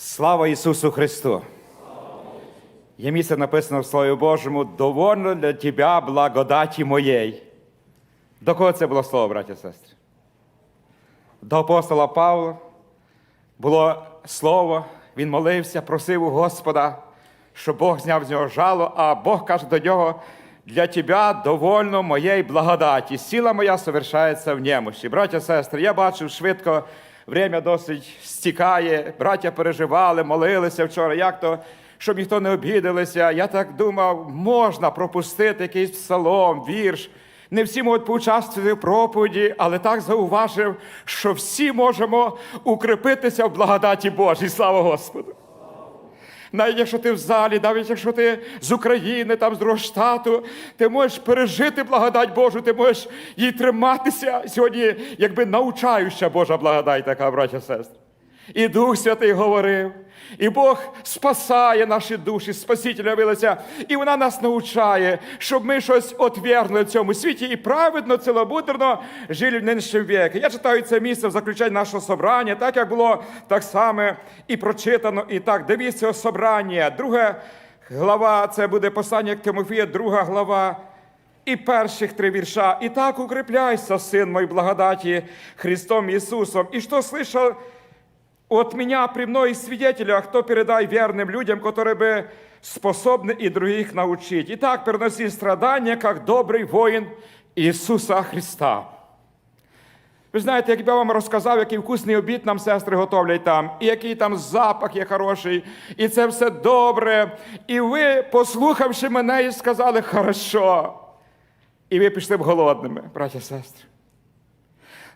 Слава Ісусу Христу! Є місце написано в Слові Божому, довольно для Тебе благодаті моєї. До кого це було слово, браті сестри? До апостола Павла було слово, він молився, просив у Господа, щоб Бог зняв з нього жало, а Бог каже до нього, для тебе довольно моєї благодаті. Сила моя совершається в немощі. Браття і сестри, я бачив швидко, время досить стікає. Браття переживали, молилися вчора. Як то, щоб ніхто не обідалися. Я так думав, можна пропустити якийсь псалом, вірш. Не всі можуть поучаствувати в проповіді, але так зауважив, що всі можемо укріпитися в благодаті Божій. Слава Господу! Навіть якщо ти в залі, навіть якщо ти з України, там з другого штату, ти можеш пережити благодать Божу, ти можеш їй триматися сьогодні, якби навчаюча Божа благодать, така, браття сестри. І Дух Святий говорив, і Бог спасає наші душі, Спасителя вилися, і вона нас навчає, щоб ми щось отвергли в цьому світі і праведно, цілобутерно жили в нинішньому віку. Я читаю це місце в заключенні нашого собрання, так як було так само і прочитано, і так. Дивіться собрання. Друга глава, це буде послання к Тимофія, друга глава. І перших три вірша. І так укрепляйся, син мой, благодаті Христом Ісусом. І що слышал от меня при многих свидетелях, кто передай верным людям, которые бы способны и других научить. Итак, переноси страдания, как добрый воин Ісуса Христа. Ви знаєте, як я вам розказав, який вкусний обід нам сестри готовлять там, і який там запах є хороший, і це все добре. І ви, послухавши мене, і сказали, хорошо. І ви пішли б голодними, браття і сестри.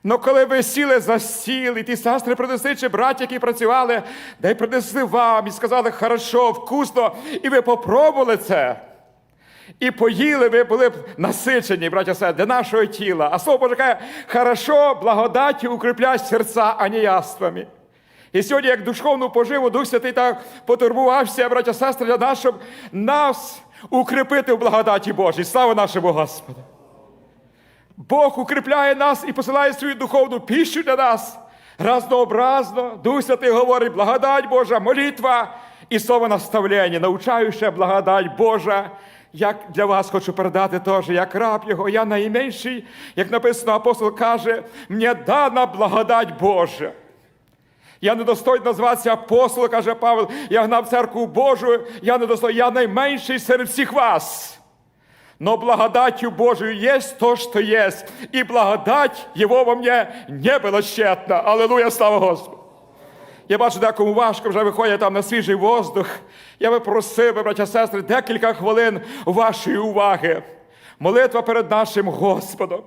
Ну, коли ви сіли за стіл, і ті сестри принесли, чи браті, які працювали, дай принесли вам і сказали, хорошо, вкусно, і ви попробували це. І поїли, ви були б насичені, браття сестри, для нашого тіла. А слово Боже каже, хорошо, благодаттю укріпляй серця, а яствами. І сьогодні, як духовну поживу, Дух Святий так потурбувався, браття сестри, для нас, щоб нас укріпити в благодаті Божій. Слава нашому Господу! Бог укріпляє нас і посилає свою духовну піщу для нас. Разнообразно, Дух Святий говорить, благодать Божа, молитва і слово наставлення, навчаюче благодать Божа. Як для вас хочу передати теж, як раб його, я найменший, як написано, апостол каже, мені дана благодать Божа. Я не достойний назватися апостолом, каже Павел, я гнав церкву Божу, я не достойний, я найменший серед всіх вас. Но благодатью Божию есть то, что есть. И благодать Его во мне не было щетна. Аллилуйя, слава Господу. Я бачу, декому важко вже виходять там на свіжий воздух. Я би просив, браття сестри, декілька хвилин вашої уваги. Молитва перед нашим Господом.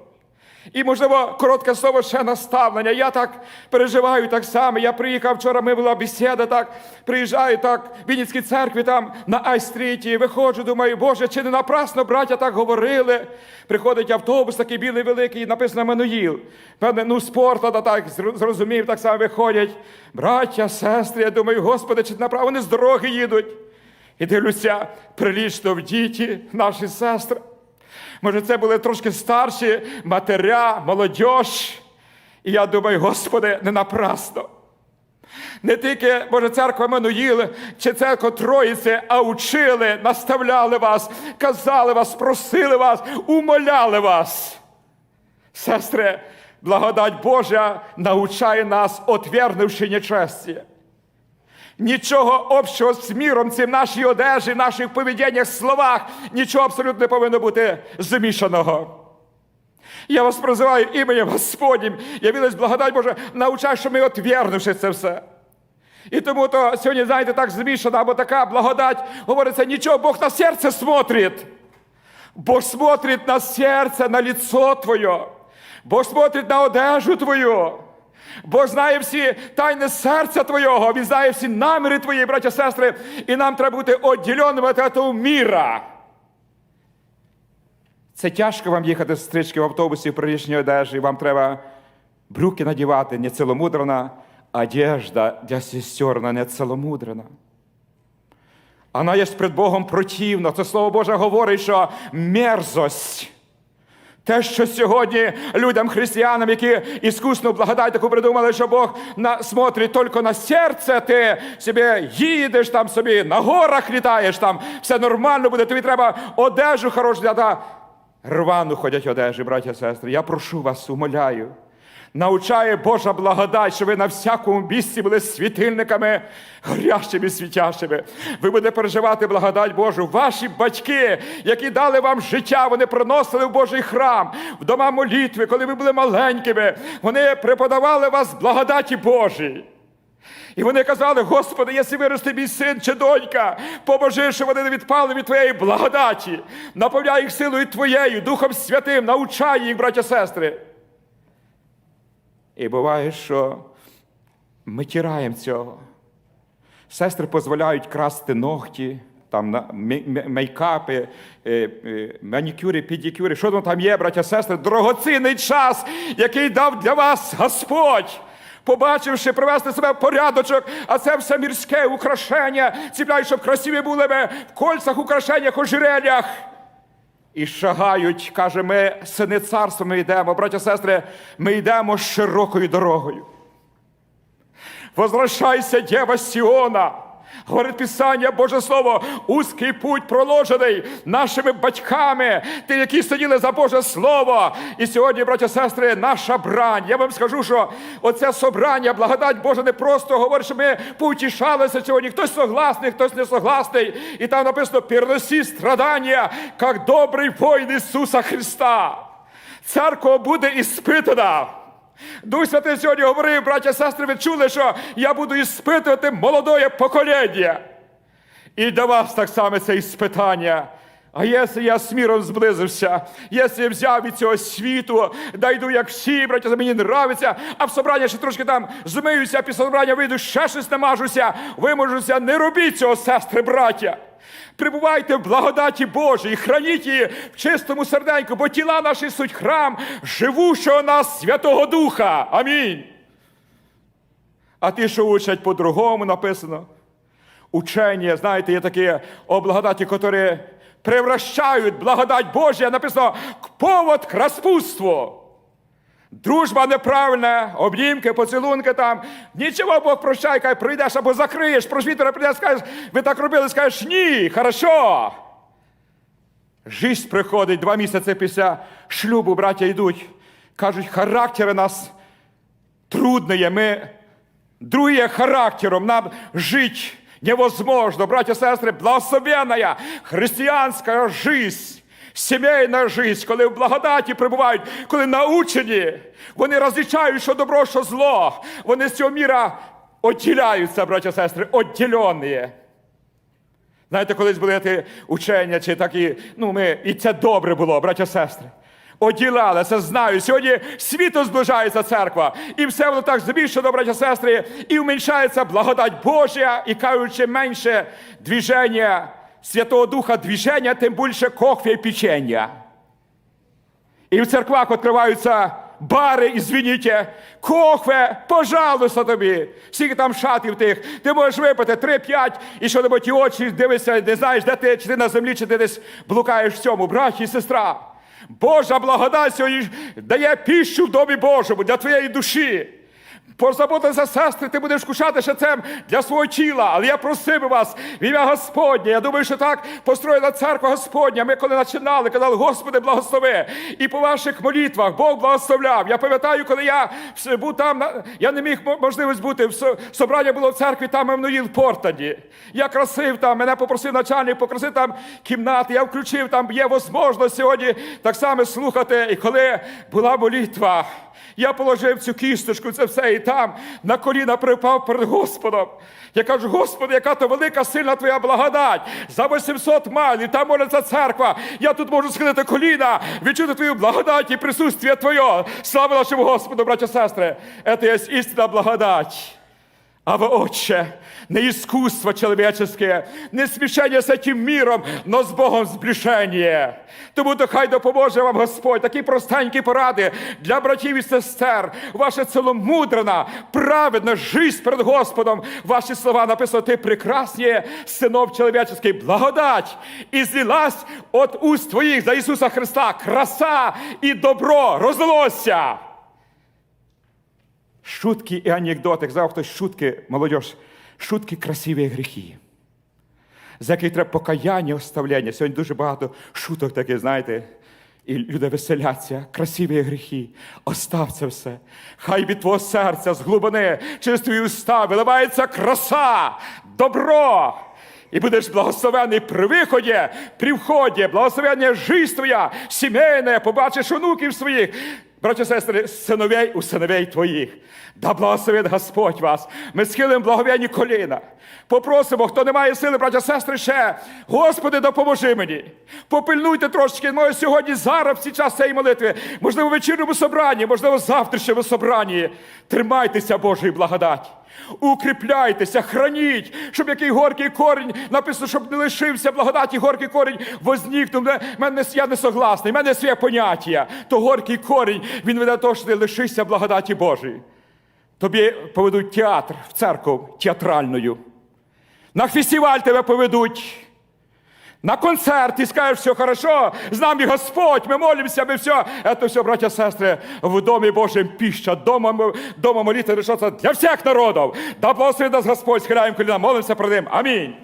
І, можливо, коротке слово ще наставлення. Я так переживаю так само. Я приїхав вчора, ми була бесіда, так приїжджаю так в Вінницькій церкві там на Айстріті. Виходжу, думаю, Боже, чи не напрасно браття так говорили. Приходить автобус, такий білий великий, написано Мануїл. Певне, ну спорт, та так зрозумів, так само виходять. Браття, сестри, я думаю, Господи, чи направо вони з дороги їдуть. І дивлюся, прилічно в діті, наші сестри. Може, це були трошки старші матеря, молодь. І я думаю, Господи, не напрасно. Не тільки, може, церква Мануїл чи церква Троїці, а учили, наставляли вас, казали вас, просили вас, умоляли вас. Сестри, благодать Божа навчає нас, отвергнувши нечесті. Нічого общого з міром цим нашій одежі, наших поведіннях, словах, нічого абсолютно не повинно бути змішаного. Я вас призиваю іменем Господнім, явилась благодать Божа, навчай, що ми отвергнувши це все. І тому то сьогодні, знаєте, так змішана або така благодать, говориться, нічого, Бог на серце смотрить. Бог смотрит на серце, на лицо Твоє. Бог смотрит на одежу Твою. Бог знає всі тайни серця Твого, Він знає всі наміри Твої, браття сестри, і нам треба бути відділеними від цього міра. Це тяжко вам їхати з стрічки в автобусі в прилічній одежі. Вам треба брюки надівати, не ціломудрена, одежда для сестер, не ціломудрена. Вона є пред Богом противна. Це Слово Боже говорить, що мерзость Те, що сьогодні людям, християнам, які іскусну благодать таку придумали, що Бог на, смотрить тільки на серце, ти собі їдеш там собі, на горах літаєш, там все нормально буде, тобі треба одежу хорошу, рвану ходять одежі, браття сестри. Я прошу вас, умоляю. Навчає Божа благодать, що ви на всякому місці були світильниками, горящими, світящими. Ви будете переживати благодать Божу. Ваші батьки, які дали вам життя, вони приносили в Божий храм, в дома молитви, коли ви були маленькими. Вони преподавали вас благодаті Божій. І вони казали, Господи, якщо виросте мій син чи донька, поможи, щоб вони не відпали від Твоєї благодаті. Наповняй їх силою Твоєю, Духом Святим, навчай їх, браття сестри. І буває, що ми тираємо цього. Сестри дозволяють красти ногті, там мейкапи, е, е, манікюри, педикюри. Що там є, браття, сестри? Дорогоцінний час, який дав для вас Господь. Побачивши, привести себе в порядочок, а це все мірське украшення, ціпляють, щоб красиві були ми в кольцах, украшеннях, ожерельях. І шагають, каже, ми сини царства ми йдемо. Браття, сестри, ми йдемо широкою дорогою. Возвращайся, Дєва Сіона. Говорить Писання, Боже Слово, узкий путь проложений нашими батьками, ті, які сиділи за Боже Слово. І сьогодні, браття сестри, наша брань. Я вам скажу, що оце собрання, благодать Божа не просто говорить, що ми поутішалися сьогодні. Хтось согласний, хтось не согласний. І там написано: переноси страдання, як добрий воїн Ісуса Христа. Церква буде іспитана. Дух Святий сьогодні говорив, браття і сестри, ви чули, що я буду іспитувати молодое покоління. І для вас так само це іспитання. А якщо я з міром зблизився, якщо я взяв від цього світу, дайду як всі, браття, мені нравиться, а в собрання ще трошки там змиюся, а після собрання вийду, ще щось намажуся, виможуся, не робіть цього, сестри, браття. Прибувайте в благодаті Божій, храніть її в чистому серденьку, бо тіла наші суть храм живущого нас Святого Духа. Амінь. А ті, що учать по-другому, написано. Учення, знаєте, є такі о благодаті, які превращають благодать Божя, написано повод к распутству. Дружба неправильна, обнімки, поцілунки там. Нічого Бог прощай, кай прийдеш або закриєш, просвітера прийдеш, скажеш, ви так робили, скажеш, ні, хорошо. Жизнь приходить два місяці після шлюбу, браття йдуть. Кажуть, характери нас трудные, мы другие характером, нам жить невозможно. Братья и сестры, благословенная християнська жизнь, сімейна жизнь, коли в благодаті прибувають, коли научені, вони розлічають, що добро, що зло. Вони з цього міра відділяються, браття сестри, відділені. Знаєте, колись були ті учення, чи такі, ну ми, і це добре було, браття і сестри. Оділали, це знаю. Сьогодні світу зближається церква. І все воно так збільшено, браття сестри, і вміншається благодать Божя, і кажучи менше движення Святого Духа движення, тим більше кофе і печення. І в церквах відкриваються бари, извините, кохве, пожалуйста тобі. Скільки там шатів тих, ти можеш випити 3-5, і що небудь ті очі дивишся, не знаєш, де ти, чи ти на землі, чи ти десь блукаєш в цьому, браті і сестра. Божа благодать сьогодні дає піщу в домі Божому для твоєї душі. Позаботися, сестри, ти будеш кушати це для свого тіла. Але я просив вас в ім'я Господнє. Я думаю, що так построєна церква Господня. Ми коли починали, казали, Господи, благослови. І по ваших молитвах Бог благословляв. Я пам'ятаю, коли я був там, я не міг мо- можливість бути. в Собрання було в церкві там Еммануїл Портаді. Я красив там, мене попросив начальник, попросив там кімнати. Я включив, там є можливість сьогодні так само слухати. І коли була молитва, я положив цю кісточку, це все, і там на коліна припав перед Господом. Я кажу, Господи, яка то велика, сильна твоя благодать. За 800 майлів, там моляться церква. Я тут можу схилити коліна, відчути твою благодать і присутствие Твоє. Слава нашому Господу, браття сестри. Це є істинна благодать. Ава, Отче, не искусство человеческое, не смішення з этим миром, но з Богом зближення. Тому то хай допоможе вам Господь такі простенькі поради для братів і сестер. Ваша ціломудрена, праведна жизнь перед Господом. Ваші слова написано, ти прекрасніє, синов человеческий, благодать, і злилась от уст твоїх за Ісуса Христа, краса і добро розлося. Шутки і анекдоти. Казав хтось шутки, молодь, шутки красиві гріхи. За який треба покаяння, оставляння. Сьогодні дуже багато шуток таких, знаєте, і люди веселяться, красиві гріхи. Остав це все. Хай від твого серця з глибини через твої уста виливається краса, добро. І будеш благословений при виході, при вході, благословення жизнь твоя, сімейне, побачиш онуків своїх, Браті сестри, синовей у синовей твоїх. Да благословить Господь вас. Ми схилимо благовені коліна. Попросимо, хто не має сили, браття і сестри, ще. Господи, допоможи мені. Попильнуйте трошечки, може сьогодні, зараз, в цей час цієї молитви, можливо, в вечірньому собранні, можливо, в завтрашньому собранні. Тримайтеся Божої благодаті. Укріпляйтеся, храніть, щоб який горький корінь, написано, щоб не лишився благодаті, горький корінь вознікнув. Мене- я не согласний, в мене своє поняття. То горький корінь, він веде того, що ти лишишся благодаті Божої. Тобі поведуть театр в церкву театральною. На фестиваль тебе поведуть. На концерт і скажеш, все хорошо, з нами Господь, ми молимося, ми все. Это все, братья сестри, в Домі Божьем пища, дома, дома молитва решаться для всіх народів. Да благословить нас Господь, схиляємо коліна, молимося про ним. Амінь.